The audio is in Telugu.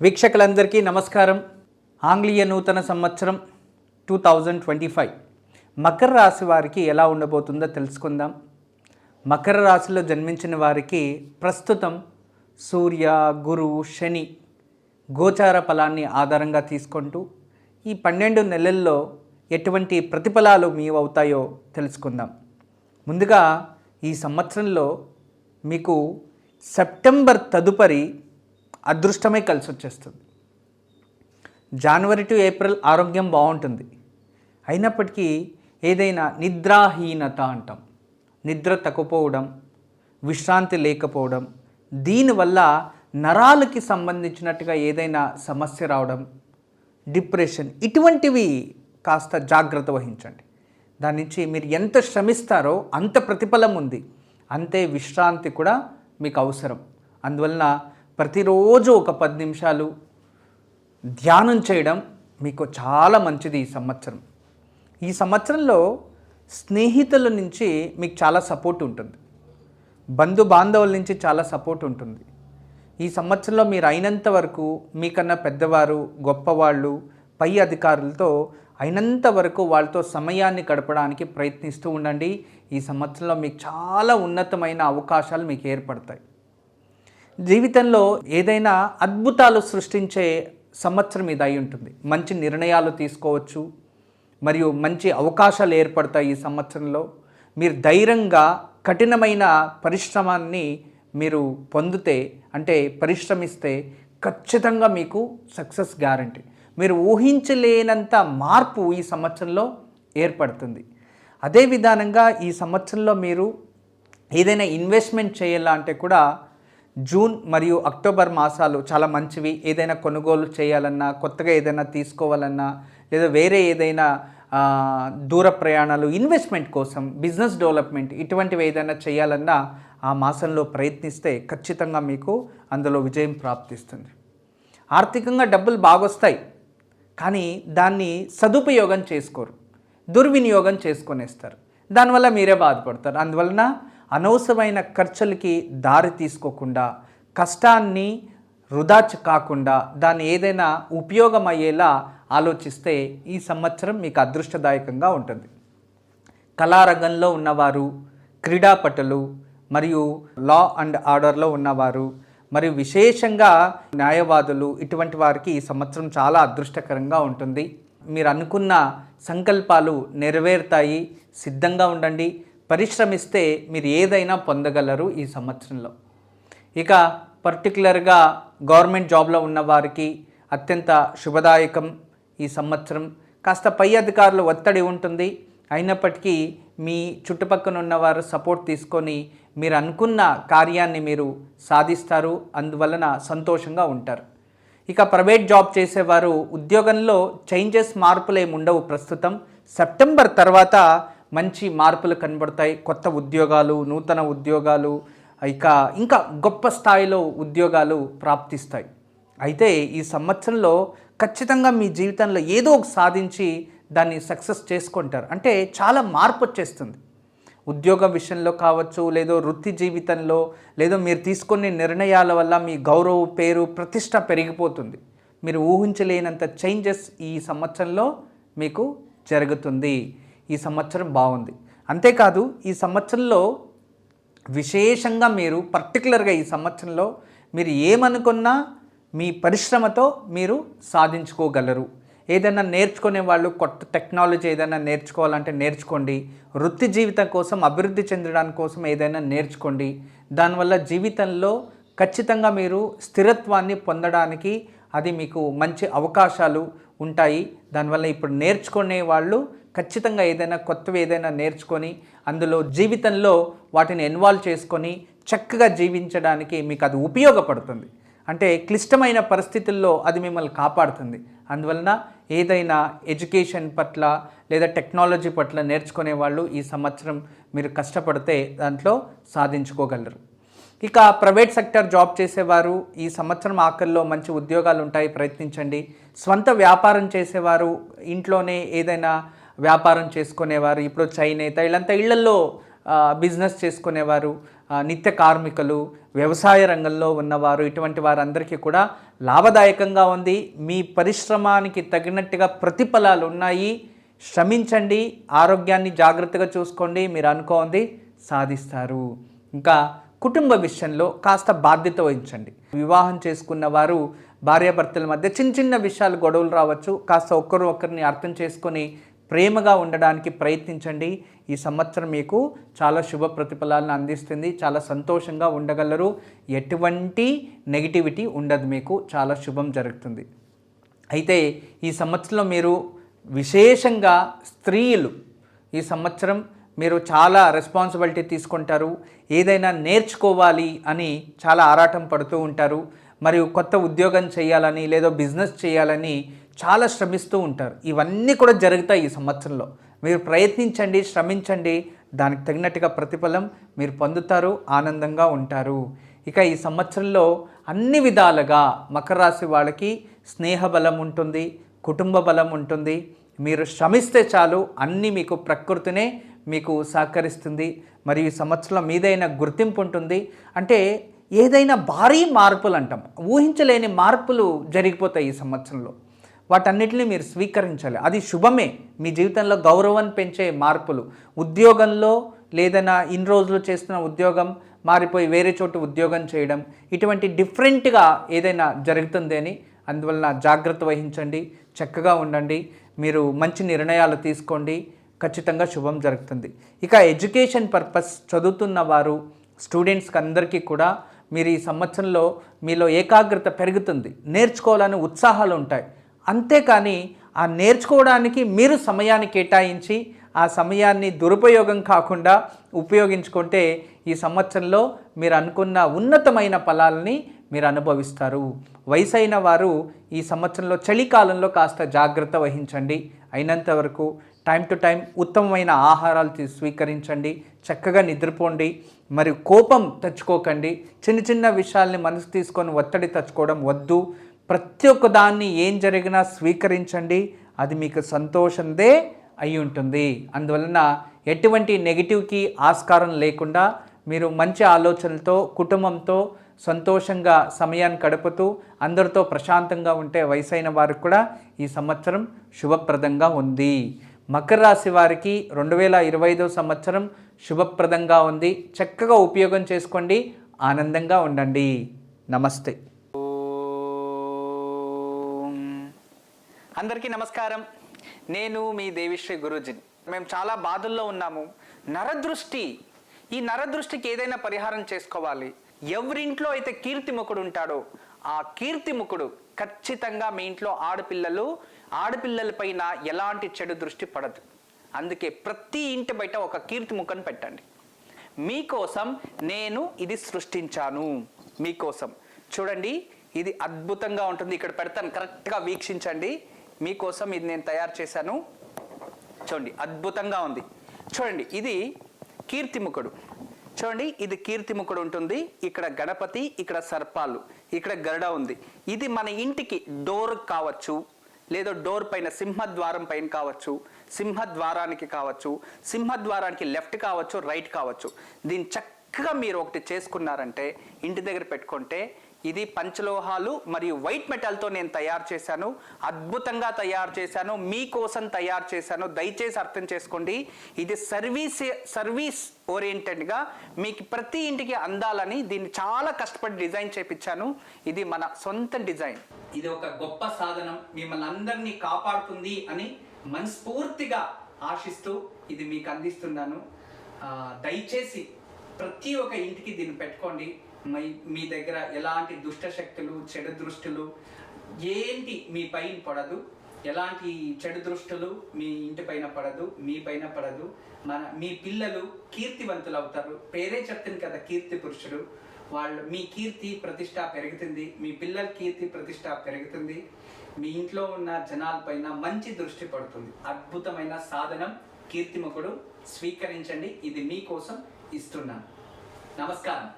వీక్షకులందరికీ నమస్కారం. ఆంగ్లీయ నూతన సంవత్సరం two thousand twenty five Makar రాశి వారికి ఎలా ఉండబోతుందో తెలుసుకుందాం. మకర రాశిలో జన్మించిన వారికి ప్రస్తుతం సూర్య గురు శని గోచార ఫలాన్ని ఆధారంగా తీసుకుంటూ ఈ పన్నెండు నెలల్లో ఎటువంటి ప్రతిఫలాలు మీవవుతాయో తెలుసుకుందాం. ముందుగా ఈ సంవత్సరంలో మీకు సెప్టెంబర్ తదుపరి అదృష్టమే కలిసి వచ్చేస్తుంది జనవరి టు ఏప్రిల్ ఆరోగ్యం బాగుంటుంది. అయినప్పటికీ ఏదైనా నిద్రాహీనత అంటాం. నిద్ర తక్కువపోవడం విశ్రాంతి లేకపోవడం దీనివల్ల నరాలకి సంబంధించినట్టుగా ఏదైనా సమస్య రావడం డిప్రెషన్ ఇటువంటివి కాస్త జాగ్రత్త వహించండి. దాని నుంచి మీరు ఎంత శ్రమిస్తారో అంత ప్రతిఫలం ఉంది. అంతే విశ్రాంతి కూడా మీకు అవసరం. అందువలన ప్రతిరోజు ఒక పది నిమిషాలు ధ్యానం చేయడం మీకు చాలా మంచిది ఈ సంవత్సరం. ఈ సంవత్సరంలో స్నేహితుల నుంచి మీకు చాలా సపోర్ట్ ఉంటుంది. బంధు బాంధవుల నుంచి చాలా సపోర్ట్ ఉంటుంది. ఈ సంవత్సరంలో మీరు అయినంత వరకు మీకన్నా పెద్దవారు గొప్పవాళ్ళు పై అధికారులతో అయినంత వరకు వాళ్ళతో సమయాన్ని గడపడానికి ప్రయత్నిస్తూ ఉండండి. ఈ సంవత్సరంలో మీకు చాలా ఉన్నతమైన అవకాశాలు మీకు ఏర్పడతాయి. జీవితంలో ఏదైనా అద్భుతాలు సృష్టించే సంవత్సరం ఇది అయి ఉంటుంది. మంచి నిర్ణయాలు తీసుకోవచ్చు. మరియు మంచి అవకాశాలు ఏర్పడతాయి ఈ సంవత్సరంలో. మీరు ధైర్యంగా కఠినమైన పరిశ్రమాన్ని మీరు పొందితే అంటే పరిశ్రమిస్తే ఖచ్చితంగా మీకు సక్సెస్ గ్యారంటీ. మీరు ఊహించలేనంత మార్పు ఈ సంవత్సరంలో ఏర్పడుతుంది. అదే విధానంగా ఈ సంవత్సరంలో మీరు ఏదైనా ఇన్వెస్ట్మెంట్ చేయాలంటే కూడా జూన్ మరియు అక్టోబర్ మాసాలు చాలా మంచివి. ఏదైనా కొనుగోలు చేయాలన్నా కొత్తగా ఏదైనా తీసుకోవాలన్నా లేదా వేరే ఏదైనా దూర ప్రయాణాలు ఇన్వెస్ట్మెంట్ కోసం బిజినెస్ డెవలప్మెంట్ ఇటువంటివి ఏదైనా చేయాలన్నా ఆ మాసంలో ప్రయత్నిస్తే ఖచ్చితంగా మీకు అందులో విజయం ప్రాప్తిస్తుంది. ఆర్థికంగా డబ్బులు బాగొస్తాయి కానీ దాన్ని సదుపయోగం చేసుకోరు. దుర్వినియోగం చేసుకొనేస్తారు. దానివల్ల మీరే బాధపడతారు. అందువలన అనవసరమైన ఖర్చులకి దారి తీసుకోకుండా కష్టాన్ని వృధా కాకుండా దాన్ని ఏదైనా ఉపయోగం అయ్యేలా ఆలోచిస్తే ఈ సంవత్సరం మీకు అదృష్టదాయకంగా ఉంటుంది. కళారంగంలో ఉన్నవారు క్రీడాపటులు మరియు లా అండ్ ఆర్డర్లో ఉన్నవారు మరియు విశేషంగా న్యాయవాదులు ఇటువంటి వారికి ఈ సంవత్సరం చాలా అదృష్టకరంగా ఉంటుంది. మీరు అనుకున్న సంకల్పాలు నెరవేరుతాయి. సిద్ధంగా ఉండండి. పరిశ్రమిస్తే మీరు ఏదైనా పొందగలరు ఈ సంవత్సరంలో. ఇక పర్టికులర్గా గవర్నమెంట్ జాబ్లో ఉన్న వారికి అత్యంత శుభదాయకం ఈ సంవత్సరం. కాస్త పై అధికారులు ఒత్తిడి ఉంటుంది. అయినప్పటికీ మీ చుట్టుపక్కన ఉన్నవారు సపోర్ట్ తీసుకొని మీరు అనుకున్న కార్యాన్ని మీరు సాధిస్తారు. అందువలన సంతోషంగా ఉంటారు. ఇక ప్రైవేట్ జాబ్ చేసేవారు ఉద్యోగంలో చేంజెస్ మార్పులు ఏమి ఉండవు ప్రస్తుతం. సెప్టెంబర్ తర్వాత మంచి మార్పులు కనబడతాయి. కొత్త ఉద్యోగాలు నూతన ఉద్యోగాలు ఇక ఇంకా గొప్ప స్థాయిలో ఉద్యోగాలు ప్రాప్తిస్తాయి. అయితే ఈ సంవత్సరంలో ఖచ్చితంగా మీ జీవితంలో ఏదో ఒక సాధించి దాన్ని సక్సెస్ చేసుకుంటారు. అంటే చాలా మార్పు వచ్చేస్తుంది. ఉద్యోగం విషయంలో కావచ్చు లేదో వృత్తి జీవితంలో లేదో మీరు తీసుకునే నిర్ణయాల వల్ల మీ గౌరవ పేరు ప్రతిష్ట పెరిగిపోతుంది. మీరు ఊహించలేనంత చేంజెస్ ఈ సంవత్సరంలో మీకు జరుగుతుంది. ఈ సంవత్సరం బాగుంది. అంతేకాదు ఈ సంవత్సరంలో విశేషంగా మీరు పర్టికులర్గా ఈ సంవత్సరంలో మీరు ఏమనుకున్నా మీ పరిశ్రమతో మీరు సాధించుకోగలరు. ఏదైనా నేర్చుకునే వాళ్ళు కొత్త టెక్నాలజీ ఏదైనా నేర్చుకోవాలంటే నేర్చుకోండి. వృత్తి జీవితం కోసం అభివృద్ధి చెందడానికి కోసం ఏదైనా నేర్చుకోండి. దానివల్ల జీవితంలో ఖచ్చితంగా మీరు స్థిరత్వాన్ని పొందడానికి అది మీకు మంచి అవకాశాలు ఉంటాయి. దానివల్ల ఇప్పుడు నేర్చుకునే వాళ్ళు ఖచ్చితంగా ఏదైనా కొత్తవి ఏదైనా నేర్చుకొని అందులో జీవితంలో వాటిని ఇన్వాల్వ్ చేసుకొని చక్కగా జీవించడానికి మీకు అది ఉపయోగపడుతుంది. అంటే క్లిష్టమైన పరిస్థితుల్లో అది మిమ్మల్ని కాపాడుతుంది. అందువలన ఏదైనా ఎడ్యుకేషన్ పట్ల లేదా టెక్నాలజీ పట్ల నేర్చుకునే వాళ్ళు ఈ సంవత్సరం మీరు కష్టపడితే దాంట్లో సాధించుకోగలరు. ఇక ప్రైవేట్ సెక్టర్ జాబ్ చేసేవారు ఈ సంవత్సరం ఆఖరిలో మంచి ఉద్యోగాలు ఉంటాయి ప్రయత్నించండి. స్వంత వ్యాపారం చేసేవారు ఇంట్లోనే ఏదైనా వ్యాపారం చేసుకునేవారు ఇప్పుడు చైనేత వీళ్ళంతా ఇళ్ళల్లో బిజినెస్ చేసుకునేవారు నిత్య కార్మికులు వ్యవసాయ రంగంలో ఉన్నవారు ఇటువంటి వారందరికీ కూడా లాభదాయకంగా ఉంది. మీ పరిశ్రమానికి తగినట్టుగా ప్రతిఫలాలు ఉన్నాయి. శ్రమించండి ఆరోగ్యాన్ని జాగ్రత్తగా చూసుకోండి మీరు అనుకోండి సాధిస్తారు. ఇంకా కుటుంబ విషయంలో కాస్త బాధ్యత వహించండి. వివాహం చేసుకున్న వారు భార్యాభర్తల మధ్య చిన్న చిన్న విషయాలు గొడవలు రావచ్చు. కాస్త ఒకరు ఒకరిని అర్థం చేసుకొని ప్రేమగా ఉండడానికి ప్రయత్నించండి. ఈ సంవత్సరం మీకు చాలా శుభ ప్రతిఫలాలను అందిస్తుంది. చాలా సంతోషంగా ఉండగలరు. ఎటువంటి నెగిటివిటీ ఉండదు మీకు. చాలా శుభం జరుగుతుంది. అయితే ఈ సంవత్సరంలో మీరు విశేషంగా స్త్రీలు ఈ సంవత్సరం మీరు చాలా రెస్పాన్సిబిలిటీ తీసుకుంటారు. ఏదైనా నేర్చుకోవాలి అని చాలా ఆరాటం పడుతూ ఉంటారు. మరియు కొత్త ఉద్యోగం చేయాలని లేదో బిజినెస్ చేయాలని చాలా శ్రమిస్తూ ఉంటారు. ఇవన్నీ కూడా జరుగుతాయి ఈ సంవత్సరంలో. మీరు ప్రయత్నించండి శ్రమించండి. దానికి తగినట్టుగా ప్రతిఫలం మీరు పొందుతారు ఆనందంగా ఉంటారు. ఇక ఈ సంవత్సరంలో అన్ని విధాలుగా మకర రాశి వాళ్ళకి స్నేహ బలం ఉంటుంది కుటుంబ బలం ఉంటుంది. మీరు శ్రమిస్తే చాలు అన్నీ మీకు ప్రకృతినే మీకు సహకరిస్తుంది. మరియు ఈ సంవత్సరంలో మీదైన గుర్తింపు ఉంటుంది. అంటే ఏదైనా భారీ మార్పులు అంటాం. ఊహించలేని మార్పులు జరిగిపోతాయి ఈ సంవత్సరంలో. వాటన్నిటిని మీరు స్వీకరించాలి. అది శుభమే. మీ జీవితంలో గౌరవం పెంచే మార్పులు. ఉద్యోగంలో లేదన్నా ఇన్ని రోజులు చేస్తున్న ఉద్యోగం మారిపోయి వేరే చోటు ఉద్యోగం చేయడం ఇటువంటి డిఫరెంట్గా ఏదైనా జరుగుతుంది అని అందువలన జాగ్రత్త వహించండి చక్కగా ఉండండి మీరు మంచి నిర్ణయాలు తీసుకోండి. ఖచ్చితంగా శుభం జరుగుతుంది. ఇక ఎడ్యుకేషన్ పర్పస్ చదువుతున్న వారు స్టూడెంట్స్కి అందరికీ కూడా మీరు ఈ సంవత్సరంలో మీలో ఏకాగ్రత పెరుగుతుంది. నేర్చుకోవాలని ఉత్సాహాలు ఉంటాయి. అంతేకాని ఆ నేర్చుకోవడానికి మీరు సమయాన్ని కేటాయించి ఆ సమయాన్ని దురుపయోగం కాకుండా ఉపయోగించుకుంటే ఈ సంవత్సరంలో మీరు అనుకున్న ఉన్నతమైన ఫలాలని మీరు అనుభవిస్తారు. వయసైన వారు ఈ సంవత్సరంలో చలికాలంలో కాస్త జాగ్రత్త వహించండి. అయినంత వరకు టైం టు టైం ఉత్తమమైన ఆహారాలు స్వీకరించండి. చక్కగా నిద్రపోండి. మరియు కోపం తెచ్చుకోకండి. చిన్న చిన్న విషయాల్ని మనసు తీసుకొని ఒత్తిడి తెచ్చుకోవడం వద్దు. ప్రతి ఒక్క దాన్ని ఏం జరిగినా స్వీకరించండి. అది మీకు సంతోషందే అయి ఉంటుంది. అందువలన ఎటువంటి నెగిటివ్కి ఆస్కారం లేకుండా మీరు మంచి ఆలోచనలతో కుటుంబంతో సంతోషంగా సమయాన్ని గడుపుతూ అందరితో ప్రశాంతంగా ఉంటే వయసైన వారికి కూడా ఈ సంవత్సరం శుభప్రదంగా ఉంది. మకర రాశి వారికి రెండు వేల ఇరవై ఐదో సంవత్సరం శుభప్రదంగా ఉంది. చక్కగా ఉపయోగం చేసుకోండి. ఆనందంగా ఉండండి. నమస్తే. అందరికీ నమస్కారం. నేను మీ దేవిశ్రీ గురూజీని. మేము చాలా బాధల్లో ఉన్నాము. నరదృష్టి ఈ నరదృష్టికి ఏదైనా పరిహారం చేసుకోవాలి. ఎవరింట్లో అయితే కీర్తిముఖుడు ఉంటాడో ఆ కీర్తిముఖుడు ఖచ్చితంగా మీ ఇంట్లో ఆడపిల్లలు ఆడపిల్లలపైన ఎలాంటి చెడు దృష్టి పడదు. అందుకే ప్రతి ఇంటి బయట ఒక కీర్తిముఖను పెట్టండి. మీకోసం నేను ఇది సృష్టించాను. మీకోసం. చూడండి ఇది అద్భుతంగా ఉంటుంది. ఇక్కడ పెడతాను. కరెక్ట్గా వీక్షించండి. మీకోసం ఇది నేను తయారు చేశాను. చూడండి అద్భుతంగా ఉంది. చూడండి ఇది కీర్తిముఖుడు చూడండి ఇది కీర్తిముఖుడు ఉంటుంది. ఇక్కడ గణపతి ఇక్కడ సర్పాలు ఇక్కడ గరుడ ఉంది. ఇది మన ఇంటికి డోర్ కావచ్చు లేదా డోర్ పైన సింహద్వారం పైన కావచ్చు సింహద్వారానికి కావచ్చు సింహద్వారానికి లెఫ్ట్ కావచ్చు రైట్ కావచ్చు. దీన్ని చక్కగా మీరు ఒకటి చేసుకున్నారంటే ఇంటి దగ్గర పెట్టుకుంటే ఇది పంచలోహాలు మరియు వైట్ మెటల్తో నేను తయారు చేశాను. అద్భుతంగా తయారు చేశాను. మీకోసం తయారు చేశాను. దయచేసి అర్థం చేసుకోండి. ఇది సర్వీస్ సర్వీస్ ఓరియంటెడ్గా మీకు ప్రతి ఇంటికి అందాలని దీన్ని చాలా కష్టపడి డిజైన్ చేపించాను. ఇది మన సొంత డిజైన్. ఇది ఒక గొప్ప సాధనం. మిమ్మల్ని అందరినీ కాపాడుతుంది అని మనస్ఫూర్తిగా ఆశిస్తూ ఇది మీకు అందిస్తున్నాను. దయచేసి ప్రతి ఒక్క ఇంటికి దీన్ని పెట్టుకోండి. మీ దగ్గర ఎలాంటి దుష్ట శక్తులు చెడు దృష్టులు ఏంటి మీ పైన పడదు? ఎలాంటి చెడు దృష్టులు మీ ఇంటి పైన పడదు మీ పైన పడదు? మన మీ పిల్లలు కీర్తివంతులు అవుతారు పేరే చెప్తుంది కదా కీర్తి పురుషుడు. వాళ్ళు మీ కీర్తి ప్రతిష్ట పెరుగుతుంది. మీ పిల్లల కీర్తి ప్రతిష్ట పెరుగుతుంది. మీ ఇంట్లో ఉన్న జనాలపైన మంచి దృష్టి పడుతుంది. అద్భుతమైన సాధనం కీర్తిముఖుడు స్వీకరించండి. ఇది మీకోసం ఇస్తున్నాను. నమస్కారం.